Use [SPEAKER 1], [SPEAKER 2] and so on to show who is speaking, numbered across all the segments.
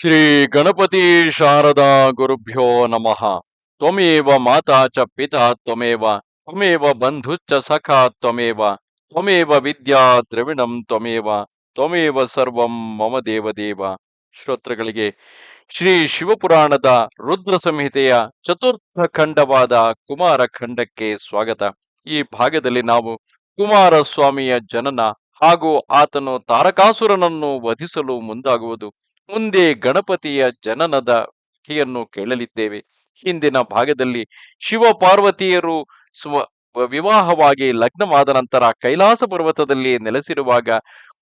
[SPEAKER 1] ಶ್ರೀ ಗಣಪತಿ ಶಾರದಾ ಗುರುಭ್ಯೋ ನಮಃ. ತ್ವಮೇವ ಮಾತಾ ಚ ಪಿತಾ ತ್ವಮೇವ ತ್ವಮೇವ ಬಂಧುಶ್ಚ ಸಖಾ ತ್ವಮೇವ ತ್ವಮೇವ ವಿದ್ಯಾ ದ್ರವಿಣಂ ತ್ವಮೇವ ತ್ವಮೇವ ಸರ್ವಂ ಮಮ ದೇವದೇವ. ಶ್ರೋತೃಗಳಿಗೆ ಶ್ರೀ ಶಿವಪುರಾಣದ ರುದ್ರ ಸಂಹಿತೆಯ ಚತುರ್ಥ ಖಂಡವಾದ ಕುಮಾರ ಖಂಡಕ್ಕೆ ಸ್ವಾಗತ. ಈ ಭಾಗದಲ್ಲಿ ನಾವು ಕುಮಾರಸ್ವಾಮಿಯ ಜನನ ಹಾಗೂ ಆತನು ತಾರಕಾಸುರನನ್ನು ವಧಿಸಲು ಮುಂದಾಗುವುದು. ಮುಂದೆ ಗಣಪತಿಯ ಜನನದ ಕಥೆಯನ್ನು ಕೇಳಲಿದ್ದೇವೆ. ಹಿಂದಿನ ಭಾಗದಲ್ಲಿ ಶಿವ ಪಾರ್ವತಿಯರು ಸ್ವ ವಿವಾಹವಾಗಿ ಲಗ್ನವಾದ ನಂತರ ಕೈಲಾಸ ಪರ್ವತದಲ್ಲಿ ನೆಲೆಸಿರುವಾಗ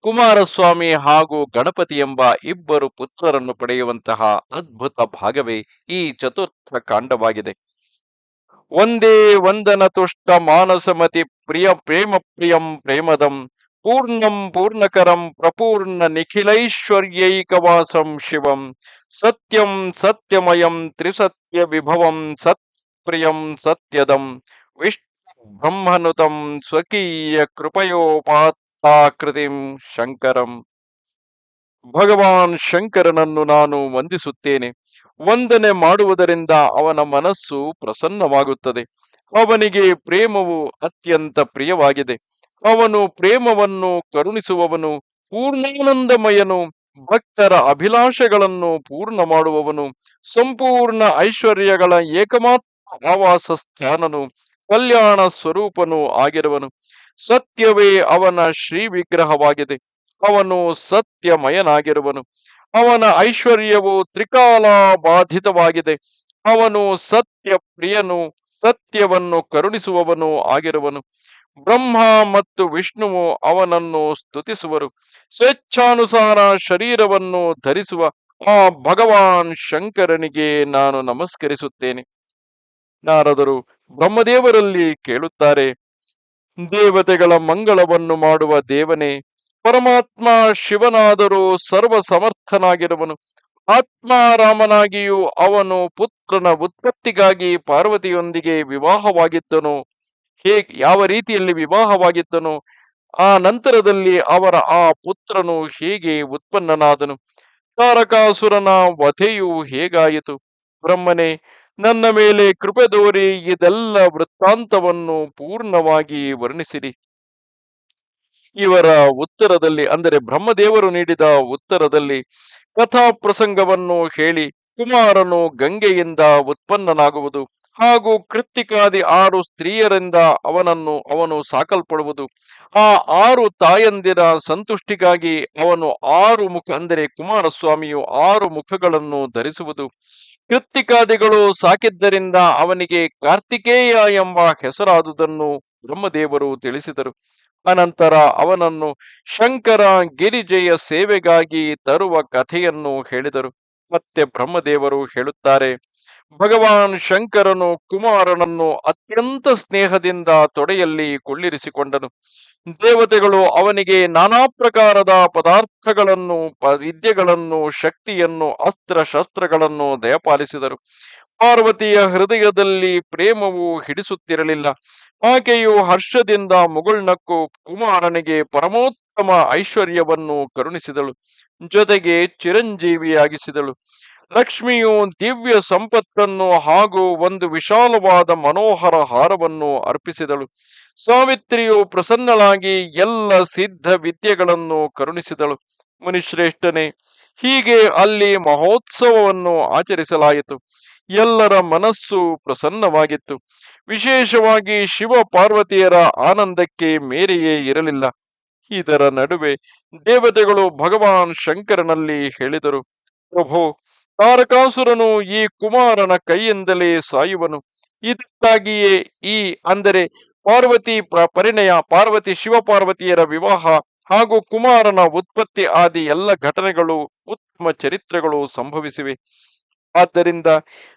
[SPEAKER 1] ಕುಮಾರಸ್ವಾಮಿ ಹಾಗೂ ಗಣಪತಿ ಎಂಬ ಇಬ್ಬರು ಪುತ್ರರನ್ನು ಪಡೆಯುವಂತಹ ಅದ್ಭುತ ಭಾಗವೇ ಈ ಚತುರ್ಥ ಕಾಂಡವಾಗಿದೆ. ಒಂದೇ ವಂದನ ತುಷ್ಟ ಮಾನಸಮತಿ ಪ್ರಿಯ ಪ್ರೇಮ ಪ್ರಿಯಂ ಪ್ರೇಮದಂ ಪೂರ್ಣಂ ಪೂರ್ಣಕರಂ ಪ್ರಪೂರ್ಣ ನಿಖಿಲೈಶ್ವರ್ಯೈಕವಾಸಂ ಶಿವಂ. ಸತ್ಯಂ ಸತ್ಯಮಯಂ ತ್ರಿಸತ್ಯ ವಿಭವಂ ಸತ್ಪ್ರಿಯಂ ಸತ್ಯದಂ. ವಿಷ್ಣು ಬ್ರಹ್ಮನುತಂ ಸ್ವಕೀಯ ಕೃಪಯೋಪಾತ್ತಾಕೃತಿಂ ಶಂಕರಂ. ಭಗವಾನ್ ಶಂಕರನನ್ನು ನಾನು ವಂದಿಸುತ್ತೇನೆ. ವಂದನೆ ಮಾಡುವುದರಿಂದ ಅವನ ಮನಸ್ಸು ಪ್ರಸನ್ನವಾಗುತ್ತದೆ. ಅವನಿಗೆ ಪ್ರೇಮವು ಅತ್ಯಂತ ಪ್ರಿಯವಾಗಿದೆ. ಅವನು ಪ್ರೇಮವನ್ನು ಕರುಣಿಸುವವನು, ಪೂರ್ಣಾನಂದಮಯನು, ಭಕ್ತರ ಅಭಿಲಾಷೆಗಳನ್ನು ಪೂರ್ಣ ಮಾಡುವವನು ಸಂಪೂರ್ಣ ಐಶ್ವರ್ಯಗಳ ಏಕಮಾತ್ರ ಆವಾಸ ಸ್ಥಾನನು, ಕಲ್ಯಾಣ ಸ್ವರೂಪನು ಆಗಿರುವನು. ಸತ್ಯವೇ ಅವನ ಶ್ರೀ ವಿಗ್ರಹವಾಗಿದೆ ಅವನು ಸತ್ಯಮಯನಾಗಿರುವನು. ಅವನ ಐಶ್ವರ್ಯವು ತ್ರಿಕಾಲ ಬಾಧಿತವಾಗಿದೆ ಅವನು ಸತ್ಯ ಪ್ರಿಯನು ಸತ್ಯವನ್ನು ಕರುಣಿಸುವವನು ಆಗಿರುವನು. ಬ್ರಹ್ಮ ಮತ್ತು ವಿಷ್ಣುವು ಅವನನ್ನು ಸ್ತುತಿಸುವರು. ಸ್ವೇಚ್ಛಾನುಸಾರ ಶರೀರವನ್ನು ಧರಿಸುವ ಆ ಭಗವಾನ್ ಶಂಕರನಿಗೆ ನಾನು ನಮಸ್ಕರಿಸುತ್ತೇನೆ. ನಾರದರು ಬ್ರಹ್ಮದೇವರಲ್ಲಿ ಕೇಳುತ್ತಾರೆ, ದೇವತೆಗಳ ಮಂಗಳವನ್ನು ಮಾಡುವ ದೇವನೇ, ಪರಮಾತ್ಮ ಶಿವನಾದರೂ ಸರ್ವ ಸಮರ್ಥನಾಗಿರುವನು ಆತ್ಮಾರಾಮನಾಗಿಯೂ ಅವನು ಪುತ್ರನ ಉತ್ಪತ್ತಿಗಾಗಿ ಪಾರ್ವತಿಯೊಂದಿಗೆ ವಿವಾಹವಾಗಿದ್ದನು. ಹೇಗೆ ಯಾವ ರೀತಿಯಲ್ಲಿ ವಿವಾಹವಾಗಿದ್ದನು, ಆ ನಂತರದಲ್ಲಿ ಅವರ ಆ ಪುತ್ರನು ಹೇಗೆ ಉತ್ಪನ್ನನಾದನು. ತಾರಕಾಸುರನ ವಧೆಯು ಹೇಗಾಯಿತು? ಬ್ರಹ್ಮನೇ, ನನ್ನ ಮೇಲೆ ಕೃಪೆ ತೋರಿ, ಇದೆಲ್ಲ ವೃತ್ತಾಂತವನ್ನು ಪೂರ್ಣವಾಗಿ ವರ್ಣಿಸಿರಿ. ಇವರ ಉತ್ತರದಲ್ಲಿ, ಅಂದರೆ ಬ್ರಹ್ಮದೇವರು ನೀಡಿದ ಉತ್ತರದಲ್ಲಿ ಕಥಾ ಪ್ರಸಂಗವನ್ನು ಹೇಳಿ, ಕುಮಾರನು ಗಂಗೆಯಿಂದ ಉತ್ಪನ್ನನಾಗುವುದು. ಹಾಗೂ ಕೃತ್ತಿಕಾದಿ ಆರು ಸ್ತ್ರೀಯರಿಂದ ಅವನನ್ನು ಅವನು ಸಾಕಲ್ಪಡುವುದು. ಆ ಆರು ತಾಯಂದಿರ ಸಂತುಷ್ಟಿಗಾಗಿ ಅವನು ಆರು ಮುಖ, ಅಂದರೆ ಕುಮಾರಸ್ವಾಮಿಯು ಆರು ಮುಖಗಳನ್ನು ಧರಿಸುವುದು. ಕೃತ್ತಿಕಾದಿಗಳು ಸಾಕಿದ್ದರಿಂದ ಅವನಿಗೆ ಕಾರ್ತಿಕೇಯ ಎಂಬ ಹೆಸರಾದುದನ್ನು ಬ್ರಹ್ಮದೇವರು ತಿಳಿಸಿದರು. ಅನಂತರ ಅವನನ್ನು ಶಂಕರ ಗಿರಿಜೆಯ ಸೇವೆಗಾಗಿ ತರುವ ಕಥೆಯನ್ನು ಹೇಳಿದರು. ಮತ್ತೆ ಬ್ರಹ್ಮದೇವರು ಹೇಳುತ್ತಾರೆ ಭಗವಾನ್ ಶಂಕರನು ಕುಮಾರನನ್ನು ಅತ್ಯಂತ ಸ್ನೇಹದಿಂದ ತೊಡೆಯಲ್ಲಿ ಕೊಳ್ಳಿರಿಸಿಕೊಂಡನು. ದೇವತೆಗಳು ಅವನಿಗೆ ನಾನಾ ಪ್ರಕಾರದ ಪದಾರ್ಥಗಳನ್ನು ವಿದ್ಯೆಗಳನ್ನು, ಶಕ್ತಿಯನ್ನು ಅಸ್ತ್ರ ಶಸ್ತ್ರಗಳನ್ನು ದಯಪಾಲಿಸಿದರು. ಪಾರ್ವತಿಯ ಹೃದಯದಲ್ಲಿ ಪ್ರೇಮವು ಹಿಡಿಸುತ್ತಿರಲಿಲ್ಲ. ಆಕೆಯು ಹರ್ಷದಿಂದ ಮುಗುಳ್ನಕ್ಕು ಕುಮಾರನಿಗೆ ಪರಮೋತ್ತಮ ಐಶ್ವರ್ಯವನ್ನು ಕರುಣಿಸಿದಳು. ಜೊತೆಗೆ ಚಿರಂಜೀವಿಯಾಗಿಸಿದಳು. ಲಕ್ಷ್ಮಿಯು ದಿವ್ಯ ಸಂಪತ್ತನ್ನು ಹಾಗೂ ಒಂದು ವಿಶಾಲವಾದ ಮನೋಹರ ಹಾರವನ್ನು ಅರ್ಪಿಸಿದಳು. ಸಾವಿತ್ರಿಯು ಪ್ರಸನ್ನಳಾಗಿ ಎಲ್ಲ ಸಿದ್ಧ ವಿದ್ಯೆಗಳನ್ನು ಕರುಣಿಸಿದಳು. ಮುನಿಶ್ರೇಷ್ಠನೇ, ಹೀಗೆ ಅಲ್ಲಿ ಮಹೋತ್ಸವವನ್ನು ಆಚರಿಸಲಾಯಿತು. ಎಲ್ಲರ ಮನಸ್ಸು ಪ್ರಸನ್ನವಾಗಿತ್ತು. ವಿಶೇಷವಾಗಿ ಶಿವ ಪಾರ್ವತಿಯರ ಆನಂದಕ್ಕೆ ಮೇರೆಯೇ ಇರಲಿಲ್ಲ. ಇದರ ನಡುವೆ ದೇವತೆಗಳು ಭಗವಾನ್ ಶಂಕರನಲ್ಲಿ ಹೇಳಿದರು, ಪ್ರಭು ತಾರಕಾಸುರನು ಈ ಕುಮಾರನ ಕೈಯಿಂದಲೇ ಸಾಯುವನು. ಇದಕ್ಕಾಗಿಯೇ ಈ ಅಂದರೆ ಪಾರ್ವತಿ ಪ್ರ- ಪರಿಣಯ, ಪಾರ್ವತಿ ಶಿವಪಾರ್ವತಿಯರ ವಿವಾಹ ಹಾಗೂ ಕುಮಾರನ ಉತ್ಪತ್ತಿ ಆದಿ ಎಲ್ಲ ಘಟನೆಗಳು, ಉತ್ತಮ ಚರಿತ್ರೆಗಳು ಸಂಭವಿಸಿವೆ. ಆದ್ದರಿಂದ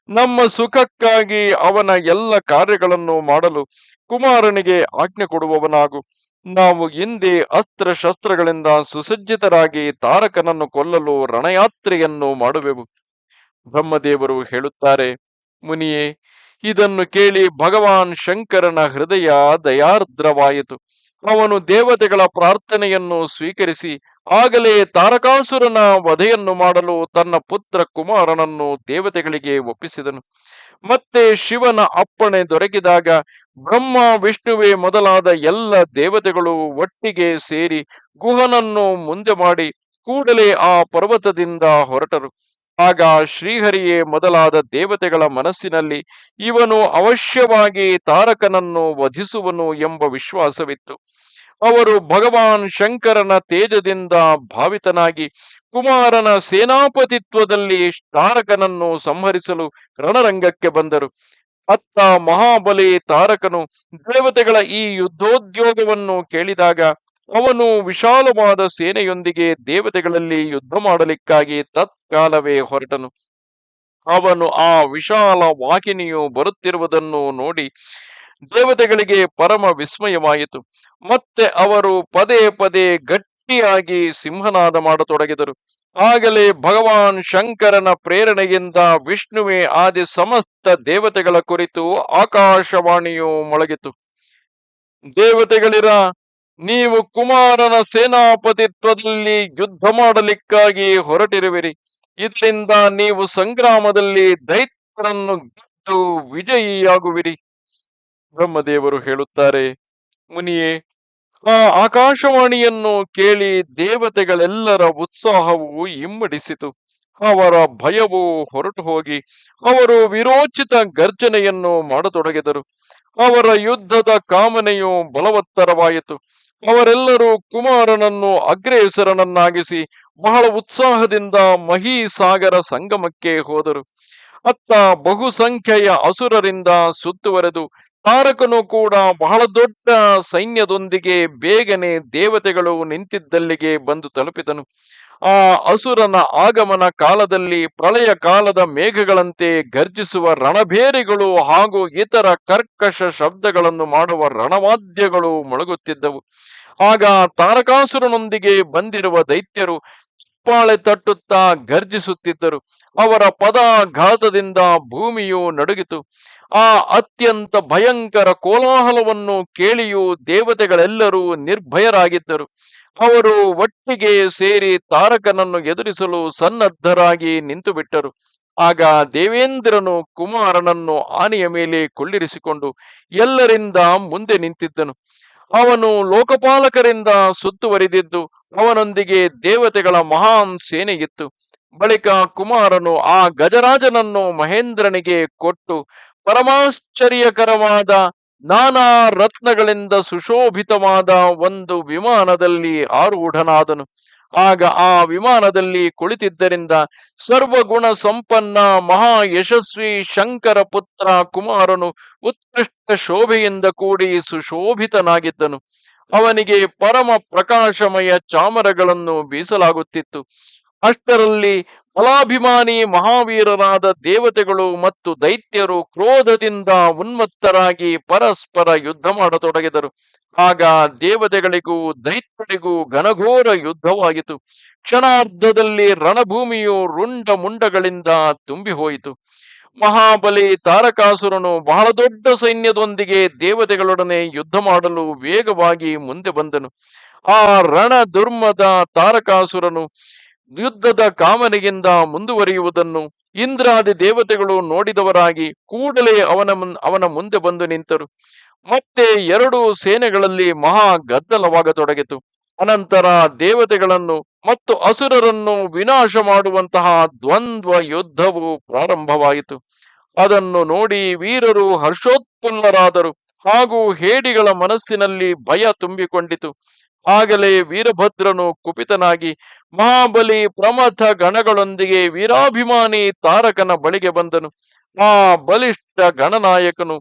[SPEAKER 1] ನಮ್ಮ ಸುಖಕ್ಕಾಗಿ ಅವನ ಎಲ್ಲ ಕಾರ್ಯಗಳನ್ನು ಮಾಡಲು ಕುಮಾರನಿಗೆ ಆಜ್ಞೆ ಕೊಡುವವನಾಗು. ನಾವು ಹಿಂದೆ ಅಸ್ತ್ರ ಶಸ್ತ್ರಗಳಿಂದ ಸುಸಜ್ಜಿತರಾಗಿ ತಾರಕನನ್ನು ಕೊಲ್ಲಲು ರಣಯಾತ್ರೆಯನ್ನು ಮಾಡುವೆವು. ಬ್ರಹ್ಮದೇವರು ಹೇಳುತ್ತಾರೆ, ಮುನಿಯೇ, ಇದನ್ನು ಕೇಳಿ ಭಗವಾನ್ ಶಂಕರನ ಹೃದಯ ದಯಾರ್ದ್ರವಾಯಿತು. ಅವನು ದೇವತೆಗಳ ಪ್ರಾರ್ಥನೆಯನ್ನು ಸ್ವೀಕರಿಸಿ, ಆಗಲೇ ತಾರಕಾಸುರನ ವಧೆಯನ್ನು ಮಾಡಲು ತನ್ನ ಪುತ್ರ ಕುಮಾರನನ್ನು ದೇವತೆಗಳಿಗೆ ಒಪ್ಪಿಸಿದನು. ಮತ್ತೆ ಶಿವನ ಅಪ್ಪಣೆ ದೊರಕಿದಾಗ ಬ್ರಹ್ಮ, ವಿಷ್ಣುವೇ ಮೊದಲಾದ ಎಲ್ಲ ದೇವತೆಗಳು ಒಟ್ಟಿಗೆ ಸೇರಿ ಗುಹನನ್ನು ಮುಂದೆ ಮಾಡಿ ಕೂಡಲೇ ಆ ಪರ್ವತದಿಂದ ಹೊರಟರು. ಆಗ ಶ್ರೀಹರಿಯೇ ಮೊದಲಾದ ದೇವತೆಗಳ ಮನಸ್ಸಿನಲ್ಲಿ ಇವನು ಅವಶ್ಯವಾಗಿ ತಾರಕನನ್ನು ವಧಿಸುವನು ಎಂಬ ವಿಶ್ವಾಸವಿತ್ತು. ಅವರು ಭಗವಾನ್ ಶಂಕರನ ತೇಜದಿಂದ ಭಾವಿತನಾಗಿ ಕುಮಾರನ ಸೇನಾಪತಿತ್ವದಲ್ಲಿ ತಾರಕನನ್ನು ಸಂಹರಿಸಲು ರಣರಂಗಕ್ಕೆ ಬಂದರು. ಅತ್ತ ಮಹಾಬಲಿ ತಾರಕನು ದೇವತೆಗಳ ಈ ಯುದ್ಧೋದ್ಯೋಗವನ್ನು ಕೇಳಿದಾಗ ಅವನು ವಿಶಾಲವಾದ ಸೇನೆಯೊಂದಿಗೆ ದೇವತೆಗಳಲ್ಲಿ ಯುದ್ಧ ಮಾಡಲಿಕ್ಕಾಗಿ ತತ್ಕಾಲವೇ ಹೊರಟನು. ಅವನು ಆ ವಿಶಾಲ ವಾಹಿನಿಯು ಬರುತ್ತಿರುವುದನ್ನು ನೋಡಿ ದೇವತೆಗಳಿಗೆ ಪರಮ ವಿಸ್ಮಯವಾಯಿತು. ಮತ್ತೆ ಅವರು ಪದೇ ಪದೇ ಗಟ್ಟಿಯಾಗಿ ಸಿಂಹನಾದ ಮಾಡತೊಡಗಿದರು. ಆಗಲೇ ಭಗವಾನ್ ಶಂಕರನ ಪ್ರೇರಣೆಯಿಂದ ವಿಷ್ಣುವೇ ಆದಿ ಸಮಸ್ತ ದೇವತೆಗಳ ಕುರಿತು ಆಕಾಶವಾಣಿಯು ಮೊಳಗಿತು. ದೇವತೆಗಳಿರ, ನೀವು ಕುಮಾರನ ಸೇನಾಪತಿತ್ವದಲ್ಲಿ ಯುದ್ಧ ಮಾಡಲಿಕ್ಕಾಗಿ ಹೊರಟಿರುವಿರಿ. ಇದರಿಂದ ನೀವು ಸಂಗ್ರಾಮದಲ್ಲಿ ದೈತ್ಯರನ್ನು ಗೆದ್ದು ವಿಜಯಿಯಾಗುವಿರಿ. ಬ್ರಹ್ಮದೇವರು ಹೇಳುತ್ತಾರೆ, ಮುನಿಯೇ, ಆ ಆಕಾಶವಾಣಿಯನ್ನು ಕೇಳಿ ದೇವತೆಗಳೆಲ್ಲರ ಉತ್ಸಾಹವು ಇಮ್ಮಡಿಸಿತು. ಅವರ ಭಯವು ಹೊರಟು ಹೋಗಿ, ಅವರು ವಿರೋಚಿತ ಗರ್ಜನೆಯನ್ನು ಮಾಡತೊಡಗಿದರು. ಅವರ ಯುದ್ಧದ ಕಾಮನೆಯು ಬಲವತ್ತರವಾಯಿತು. ಅವರೆಲ್ಲರೂ ಕುಮಾರನನ್ನು ಅಗ್ರೇಸರನನ್ನಾಗಿಸಿ ಬಹಳ ಉತ್ಸಾಹದಿಂದ ಮಹೀಸಾಗರ ಸಂಗಮಕ್ಕೆ ಹೋದರು. ಅತ್ತ ಬಹುಸಂಖ್ಯೆಯ ಅಸುರರಿಂದ ಸುತ್ತುವರೆದು ತಾರಕನು ಕೂಡ ಬಹಳ ದೊಡ್ಡ ಸೈನ್ಯದೊಂದಿಗೆ ಬೇಗನೆ ದೇವತೆಗಳು ನಿಂತಿದ್ದಲ್ಲಿಗೆ ಬಂದು ತಲುಪಿದನು. ಆ ಅಸುರನ ಆಗಮನ ಕಾಲದಲ್ಲಿ ಪ್ರಳಯ ಕಾಲದ ಮೇಘಗಳಂತೆ ಗರ್ಜಿಸುವ ರಣಭೇರಿಗಳು ಹಾಗೂ ಇತರ ಕರ್ಕಶ ಶಬ್ದಗಳನ್ನು ಮಾಡುವ ರಣವಾದ್ಯಗಳು ಮೊಳಗುತ್ತಿದ್ದವು. ಆಗ ತಾರಕಾಸುರನೊಂದಿಗೆ ಬಂದಿರುವ ದೈತ್ಯರು ಚಪ್ಪಾಳೆ ತಟ್ಟುತ್ತಾ ಗರ್ಜಿಸುತ್ತಿದ್ದರು ಅವರ ಪದಾಘಾತದಿಂದ ಭೂಮಿಯು ನಡುಗಿತು. ಆ ಅತ್ಯಂತ ಭಯಂಕರ ಕೋಲಾಹಲವನ್ನು ಕೇಳಿಯೂ ದೇವತೆಗಳೆಲ್ಲರೂ ನಿರ್ಭಯರಾಗಿದ್ದರು. ಅವರು ಒಟ್ಟಿಗೆ ಸೇರಿ ತಾರಕನನ್ನು ಎದುರಿಸಲು ಸನ್ನದ್ಧರಾಗಿ ನಿಂತು ಬಿಟ್ಟರು ಆಗ ದೇವೇಂದ್ರನು ಕುಮಾರನನ್ನು ಆನೆಯ ಮೇಲೆ ಕೊಳ್ಳಿರಿಸಿಕೊಂಡು ಎಲ್ಲರಿಂದ ಮುಂದೆ ನಿಂತಿದ್ದನು. ಅವನು ಲೋಕಪಾಲಕರಿಂದ ಸುತ್ತುವರಿದಿದ್ದು, ಅವನೊಂದಿಗೆ ದೇವತೆಗಳ ಮಹಾನ್ ಸೇನೆಗಿತ್ತು ಬಳಿಕ ಕುಮಾರನು ಆ ಗಜರಾಜನನ್ನು ಮಹೇಂದ್ರನಿಗೆ ಕೊಟ್ಟು ಪರಮಾಶ್ಚರ್ಯಕರವಾದ ನಾನಾ ರತ್ನಗಳಿಂದ ಸುಶೋಭಿತವಾದ ಒಂದು ವಿಮಾನದಲ್ಲಿ ಆರೂಢನಾದನು. ಆಗ ಆ ವಿಮಾನದಲ್ಲಿ ಕುಳಿತಿದ್ದರಿಂದ ಸರ್ವಗುಣ ಸಂಪನ್ನ ಮಹಾ ಯಶಸ್ವಿ ಶಂಕರ ಪುತ್ರ ಕುಮಾರನು ಉತ್ಕೃಷ್ಟ ಶೋಭೆಯಿಂದ ಕೂಡಿ ಸುಶೋಭಿತನಾಗಿದ್ದನು. ಅವನಿಗೆ ಪರಮ ಪ್ರಕಾಶಮಯ ಚಾಮರಗಳನ್ನು ಬೀಸಲಾಗುತ್ತಿತ್ತು. ಅಷ್ಟರಲ್ಲಿ ಫಲಾಭಿಮಾನಿ ಮಹಾವೀರರಾದ ದೇವತೆಗಳು ಮತ್ತು ದೈತ್ಯರು ಕ್ರೋಧದಿಂದ ಉನ್ಮತ್ತರಾಗಿ ಪರಸ್ಪರ ಯುದ್ಧ ಮಾಡತೊಡಗಿದರು. ಆಗ ದೇವತೆಗಳಿಗೂ ದೈತ್ಯರಿಗೂ ಘನಘೋರ ಯುದ್ಧವಾಯಿತು. ಕ್ಷಣಾರ್ಧದಲ್ಲಿ ರಣಭೂಮಿಯು ರುಂಡ ಮುಂಡಗಳಿಂದ ತುಂಬಿ ಹೋಯಿತು ಮಹಾಬಲಿ ತಾರಕಾಸುರನು ಬಹಳ ದೊಡ್ಡ ಸೈನ್ಯದೊಂದಿಗೆ ದೇವತೆಗಳೊಡನೆ ಯುದ್ಧ ಮಾಡಲು ವೇಗವಾಗಿ ಮುಂದೆ ಬಂದನು. ಆ ರಣ ದುರ್ಮದ ತಾರಕಾಸುರನು ಯುದ್ಧದ ಕಾಮನೆಯಿಂದ ಮುಂದುವರಿಯುವುದನ್ನು ಇಂದ್ರಾದಿ ದೇವತೆಗಳು ನೋಡಿದವರಾಗಿ ಕೂಡಲೇ ಅವನ ಅವನ ಮುಂದೆ ಬಂದು ನಿಂತರು. ಮತ್ತೆ ಎರಡು ಸೇನೆಗಳಲ್ಲಿ ಮಹಾ ಗದ್ದಲವಾಗತೊಡಗಿತು. ಅನಂತರ ದೇವತೆಗಳನ್ನು ಮತ್ತು ಅಸುರರನ್ನು ವಿನಾಶ ಮಾಡುವಂತಹ ದ್ವಂದ್ವ ಯುದ್ಧವು ಪ್ರಾರಂಭವಾಯಿತು. ಅದನ್ನು ನೋಡಿ ವೀರರು ಹರ್ಷೋತ್ಪುಲ್ಲರಾದರು ಹಾಗೂ ಹೇಡಿಗಳ ಮನಸ್ಸಿನಲ್ಲಿ ಭಯ ತುಂಬಿಕೊಂಡಿತು. ಆಗಲೇ ವೀರಭದ್ರನು ಕುಪಿತನಾಗಿ ಮಹಾಬಲಿ ಪ್ರಮಥ ಗಣಗಳೊಂದಿಗೆ ವೀರಾಭಿಮಾನಿ ತಾರಕನ ಬಳಿಗೆ ಬಂದನು. ಆ ಬಲಿಷ್ಠ ಗಣನಾಯಕನು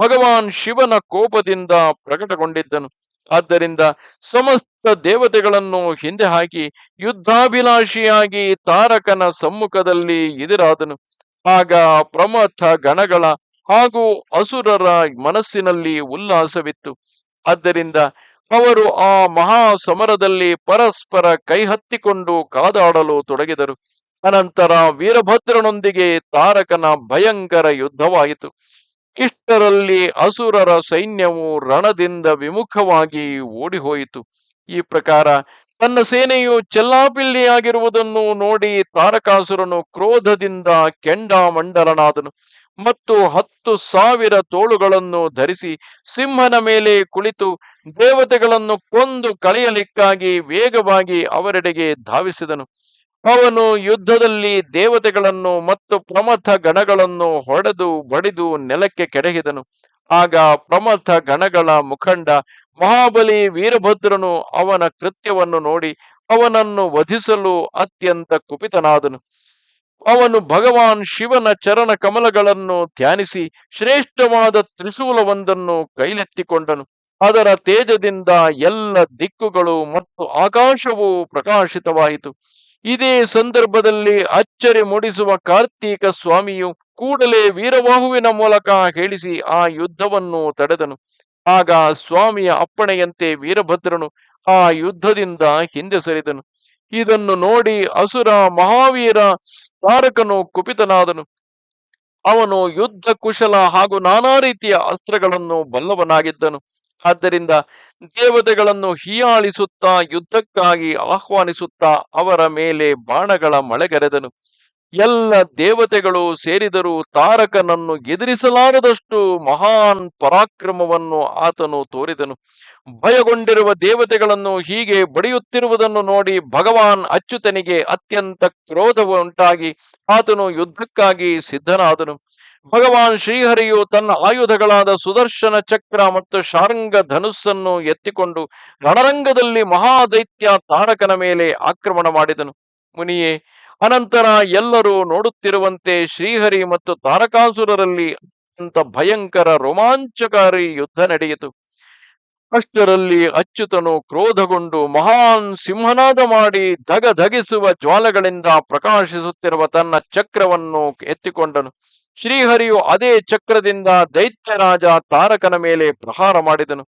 [SPEAKER 1] ಭಗವಾನ್ ಶಿವನ ಕೋಪದಿಂದ ಪ್ರಕಟಗೊಂಡಿದ್ದನು. ಆದ್ದರಿಂದ ಸಮಸ್ತ ದೇವತೆಗಳನ್ನು ಹಿಂದೆ ಹಾಕಿ ಯುದ್ಧಾಭಿಲಾಷಿಯಾಗಿ ತಾರಕನ ಸಮ್ಮುಖದಲ್ಲಿ ಎದುರಾದನು. ಆಗ ಪ್ರಮಥ ಗಣಗಳ ಹಾಗೂ ಅಸುರರ ಮನಸ್ಸಿನಲ್ಲಿ ಉಲ್ಲಾಸವಿತ್ತು. ಆದ್ದರಿಂದ ಅವರು ಆ ಮಹಾ ಸಮರದಲ್ಲಿ ಪರಸ್ಪರ ಕೈಹತ್ತಿಕೊಂಡು ಕಾದಾಡಲು ತೊಡಗಿದರು. ಅನಂತರ ವೀರಭದ್ರನೊಂದಿಗೆ ತಾರಕನ ಭಯಂಕರ ಯುದ್ಧವಾಯಿತು. ಇಷ್ಟರಲ್ಲಿ ಅಸುರರ ಸೈನ್ಯವು ರಣದಿಂದ ವಿಮುಖವಾಗಿ ಓಡಿಹೋಯಿತು. ಈ ಪ್ರಕಾರ ತನ್ನ ಸೇನೆಯು ಚೆಲ್ಲಾಪಿಲ್ಲಿಯಾಗಿರುವುದನ್ನು ನೋಡಿ ತಾರಕಾಸುರನು ಕ್ರೋಧದಿಂದ ಕೆಂಡಾಮಂಡಲನಾದನು ಮತ್ತು ಹತ್ತು ಸಾವಿರ ತೋಳುಗಳನ್ನು ಧರಿಸಿ ಸಿಂಹನ ಮೇಲೆ ಕುಳಿತು ದೇವತೆಗಳನ್ನು ಕೊಂದು ಕಳೆಯಲಿಕ್ಕಾಗಿ ವೇಗವಾಗಿ ಅವರೆಡೆಗೆ ಧಾವಿಸಿದನು. ಅವನು ಯುದ್ಧದಲ್ಲಿ ದೇವತೆಗಳನ್ನು ಮತ್ತು ಪ್ರಮಥ ಗಣಗಳನ್ನು ಹೊಡೆದು ಬಡಿದು ನೆಲಕ್ಕೆ ಕೆಡಹಿದನು. ಆಗ ಪ್ರಮಥ ಗಣಗಳ ಮುಖಂಡ ಮಹಾಬಲಿ ವೀರಭದ್ರನು ಅವನ ಕೃತ್ಯವನ್ನು ನೋಡಿ ಅವನನ್ನು ವಧಿಸಲು ಅತ್ಯಂತ ಕುಪಿತನಾದನು. ಅವನು ಭಗವಾನ್ ಶಿವನ ಚರಣ ಕಮಲಗಳನ್ನು ಧ್ಯಾನಿಸಿ ಶ್ರೇಷ್ಠವಾದ ತ್ರಿಶೂಲವೊಂದನ್ನು ಕೈಲೆತ್ತಿಕೊಂಡನು. ಅದರ ತೇಜದಿಂದ ಎಲ್ಲ ದಿಕ್ಕುಗಳು ಮತ್ತು ಆಕಾಶವು ಪ್ರಕಾಶಿತವಾಯಿತು. ಇದೇ ಸಂದರ್ಭದಲ್ಲಿ ಅಚ್ಚರಿ ಮೂಡಿಸುವ ಕಾರ್ತೀಕ ಸ್ವಾಮಿಯು ಕೂಡಲೇ ವೀರಬಾಹುವಿನ ಮೂಲಕ ಹೇಳಿಸಿ ಆ ಯುದ್ಧವನ್ನು ತಡೆದನು. ಆಗ ಸ್ವಾಮಿಯ ಅಪ್ಪಣೆಯಂತೆ ವೀರಭದ್ರನು ಆ ಯುದ್ಧದಿಂದ ಹಿಂದೆ ಸರಿದನು. ಇದನ್ನು ನೋಡಿ ಅಸುರ ಮಹಾವೀರ ತಾರಕನು ಕುಪಿತನಾದನು. ಅವನು ಯುದ್ಧ ಕುಶಲ ಹಾಗೂ ನಾನಾ ರೀತಿಯ ಅಸ್ತ್ರಗಳನ್ನು ಬಲ್ಲವನಾಗಿದ್ದನು. ಆದ್ದರಿಂದ ದೇವತೆಗಳನ್ನು ಹೀಯಾಳಿಸುತ್ತಾ ಯುದ್ಧಕ್ಕಾಗಿ ಆಹ್ವಾನಿಸುತ್ತಾ ಅವರ ಮೇಲೆ ಬಾಣಗಳ ಮಳೆಗರೆದನು. ಎಲ್ಲ ದೇವತೆಗಳು ಸೇರಿದರೂ ತಾರಕನನ್ನು ಎದುರಿಸಲಾರದಷ್ಟು ಮಹಾನ್ ಪರಾಕ್ರಮವನ್ನು ಆತನು ತೋರಿದನು. ಭಯಗೊಂಡಿರುವ ದೇವತೆಗಳನ್ನು ಹೀಗೆ ಬಡಿಯುತ್ತಿರುವುದನ್ನು ನೋಡಿ ಭಗವಾನ್ ಅಚ್ಯುತನಿಗೆ ಅತ್ಯಂತ ಕ್ರೋಧವು ಉಂಟಾಗಿ ಆತನು ಯುದ್ಧಕ್ಕಾಗಿ ಸಿದ್ಧನಾದನು. ಭಗವಾನ್ ಶ್ರೀಹರಿಯು ತನ್ನ ಆಯುಧಗಳಾದ ಸುದರ್ಶನ ಚಕ್ರ ಮತ್ತು ಶಾರಂಗ ಧನುಸ್ಸನ್ನು ಎತ್ತಿಕೊಂಡು ರಣರಂಗದಲ್ಲಿ ಮಹಾದೈತ್ಯ ತಾರಕನ ಮೇಲೆ ಆಕ್ರಮಣ ಮಾಡಿದನು. ಮುನಿಯೇ ಅನಂತರ ಎಲ್ಲರೂ ನೋಡುತ್ತಿರುವಂತೆ ಶ್ರೀಹರಿ ಮತ್ತು ತಾರಕಾಸುರರಲ್ಲಿ ಅತ್ಯಂತ ಭಯಂಕರ ರೋಮಾಂಚಕಾರಿ ಯುದ್ಧ ನಡೆಯಿತು. ಅಷ್ಟರಲ್ಲಿ ಅಚ್ಯುತನು ಕ್ರೋಧಗೊಂಡು ಮಹಾನ್ ಸಿಂಹನಾದ ಮಾಡಿ ಧಗ ಧಗಿಸುವ ಜ್ವಾಲೆಗಳಿಂದ ಪ್ರಕಾಶಿಸುತ್ತಿರುವ ತನ್ನ ಚಕ್ರವನ್ನು ಎತ್ತಿಕೊಂಡನು. ಶ್ರೀಹರಿಯು ಅದೇ ಚಕ್ರದಿಂದ ದೈತ್ಯರಾಜ ತಾರಕನ ಮೇಲೆ ಪ್ರಹಾರ ಮಾಡಿದನು.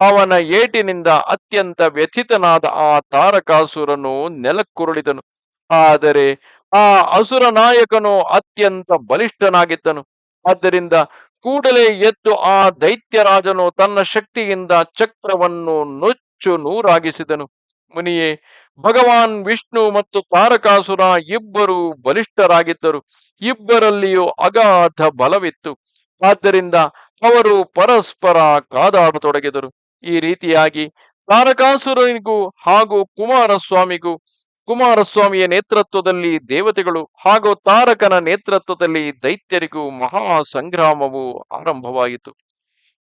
[SPEAKER 1] ಅವನ ಏಟಿನಿಂದ ಅತ್ಯಂತ ವ್ಯಥಿತನಾದ ಆ ತಾರಕಾಸುರನು ನೆಲಕ್ಕುರುಳಿದನು. ಆದರೆ ಆ ಅಸುರ ನಾಯಕನು ಅತ್ಯಂತ ಬಲಿಷ್ಠನಾಗಿದ್ದನು. ಆದ್ದರಿಂದ ಕೂಡಲೇ ಎದ್ದು ಆ ದೈತ್ಯರಾಜನು ತನ್ನ ಶಕ್ತಿಯಿಂದ ಚಕ್ರವನ್ನು ನುಚ್ಚು ನೂರಾಗಿಸಿದನು. ಮುನಿಯೇ, ಭಗವಾನ್ ವಿಷ್ಣು ಮತ್ತು ತಾರಕಾಸುರ ಇಬ್ಬರು ಬಲಿಷ್ಠರಾಗಿದ್ದರು. ಇಬ್ಬರಲ್ಲಿಯೂ ಅಗಾಧ ಬಲವಿತ್ತು. ಆದ್ದರಿಂದ ಅವರು ಪರಸ್ಪರ ಕಾದಾಡತೊಡಗಿದರು. ಈ ರೀತಿಯಾಗಿ ತಾರಕಾಸುರನಿಗೂ ಹಾಗೂ ಕುಮಾರಸ್ವಾಮಿಗೂ ಕುಮಾರಸ್ವಾಮಿಯ ನೇತೃತ್ವದಲ್ಲಿ ದೇವತೆಗಳು ಹಾಗೂ ತಾರಕನ ನೇತೃತ್ವದಲ್ಲಿ ದೈತ್ಯರಿಗೂ ಮಹಾ ಸಂಗ್ರಾಮವು ಆರಂಭವಾಯಿತು.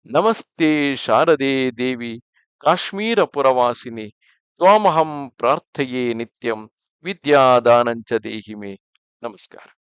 [SPEAKER 1] ನಮಸ್ತೆ ಶಾರದೆ ದೇವಿ, ಕಾಶ್ಮೀರ ಪುರವಾಸಿನಿ, ತ್ವಾಮಹಂ ಪ್ರಾರ್ಥೆಯೇ ನಿತ್ಯಂ, ವಿದ್ಯಾದಾನಂಚ ದೇಹಿಮೆ. ನಮಸ್ಕಾರ.